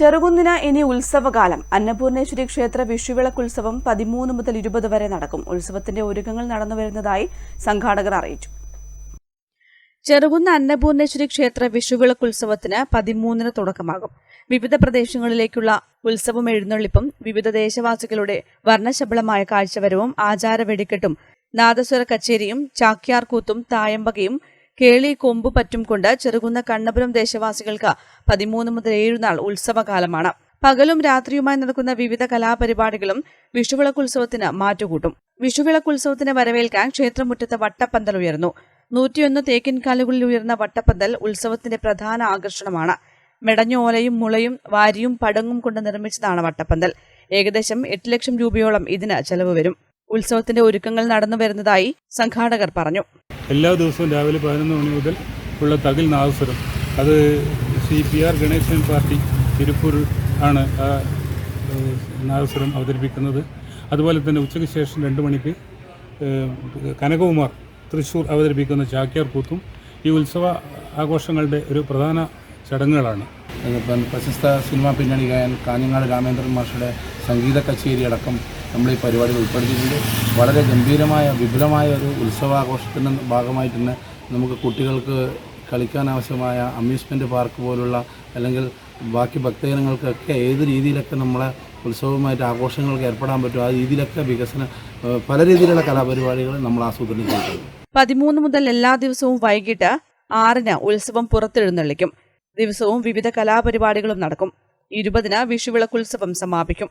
ചെറുകുന്നിന് ഇനി ഉത്സവകാലം. അന്നപൂർണേശ്വരി ക്ഷേത്ര വിഷുവിളക്കുത്സവം പതിമൂന്ന് മുതൽ ഇരുപത് വരെ നടക്കും. ഉത്സവത്തിന്റെ ഒരുക്കങ്ങൾ നടന്നു നടന്നുവരുന്നതായി സംഘാടകർ അറിയിച്ചു. ചെറുകുന്ന് അന്നപൂർണേശ്വരി ക്ഷേത്ര വിഷുവിളക്കുത്സവത്തിന് പതിമൂന്നിന് തുടക്കമാകും. വിവിധ പ്രദേശങ്ങളിലേക്കുള്ള ഉത്സവം എഴുന്നള്ളിപ്പും വിവിധ ദേശവാസികളുടെ വർണശബളമായ കാഴ്ചവരവും ആചാര വെടിക്കെട്ടും നാദസ്വര കച്ചേരിയും ചാക്യാർകൂത്തും തായമ്പകയും കേളി കൊമ്പ് പറ്റും കൊണ്ട് ചെറുകുന്ന കണ്ണപുരം ദേശവാസികൾക്ക് പതിമൂന്ന് മുതൽ ഏഴുനാൾ ഉത്സവകാലമാണ്. പകലും രാത്രിയുമായി നടക്കുന്ന വിവിധ കലാപരിപാടികളും വിഷുവിളക്കുത്സവത്തിന് മാറ്റുകൂട്ടും. വിഷുവിളക്കുത്സവത്തിന് വരവേൽക്കാൻ ക്ഷേത്രമുറ്റത്ത് വട്ടപ്പന്തൽ ഉയർന്നു. നൂറ്റിയൊന്ന് തേക്കിൻകാലുകളിൽ ഉയർന്ന വട്ടപ്പന്തൽ ഉത്സവത്തിന്റെ പ്രധാന ആകർഷണമാണ്. മെടഞ്ഞ ഓലയും മുളയും വാരിയും പടങ്ങും കൊണ്ട് നിർമ്മിച്ചതാണ് വട്ടപ്പന്തൽ. ഏകദേശം എട്ട് ലക്ഷം രൂപയോളം ഇതിന് ചെലവ് വരും. ഉത്സവത്തിന്റെ ഒരുക്കങ്ങൾ നടന്നു വരുന്നതായി സംഘാടകർ പറഞ്ഞു. എല്ലാ ദിവസവും രാവിലെ പതിനൊന്ന് മണി മുതൽ ഉള്ള തകിൽ നാദസ്വരം. അത് C P R Ganesan party Tiruppur ആണ് ആ നാദസ്വരം അവതരിപ്പിക്കുന്നത്. അതുപോലെ തന്നെ ഉച്ചയ്ക്ക് ശേഷം രണ്ട് മണിക്ക് കനകകുമാർ തൃശ്ശൂർ അവതരിപ്പിക്കുന്ന ചാക്യാർ കൂത്തും ഈ ഉത്സവ ആഘോഷങ്ങളുടെ ഒരു പ്രധാന ചടങ്ങുകളാണ്. പ്രശസ്ത സിനിമാ പിന്നണി ഗായൻ കാഞ്ഞങ്ങാട് രാമേന്ദ്രൻ മാഷയുടെ സംഗീത കച്ചേരി അടക്കം നമ്മൾ ഈ പരിപാടിയിൽ ഉൾപ്പെടുത്തിയിട്ടുണ്ട്. വളരെ ഗംഭീരമായ വിപുലമായ ഒരു ഉത്സവാഘോഷത്തിന്റെ ഭാഗമായിട്ട് തന്നെ നമുക്ക് കുട്ടികൾക്ക് കളിക്കാൻ ആവശ്യമായ അമ്യൂസ്മെന്റ് പാർക്ക് പോലുള്ള അല്ലെങ്കിൽ ബാക്കി ഭക്തജനങ്ങൾക്കൊക്കെ ഏത് രീതിയിലൊക്കെ നമ്മളെ ഉത്സവമായിട്ട് ആഘോഷങ്ങൾക്ക് ഏർപ്പെടാൻ പറ്റും ആ രീതിയിലൊക്കെ വികസന പല രീതിയിലുള്ള കലാപരിപാടികൾ നമ്മൾ ആസൂത്രണം ചെയ്തിട്ടുണ്ട്. പതിമൂന്ന് മുതൽ എല്ലാ ദിവസവും വൈകിട്ട് ആറിന് ഉത്സവം പുറത്തെഴുന്നള്ളിക്കും. ദിവസവും വിവിധ കലാപരിപാടികളും നടക്കും. ഇരുപതിന് വിഷുവിളക്കുത്സവം സമാപിക്കും.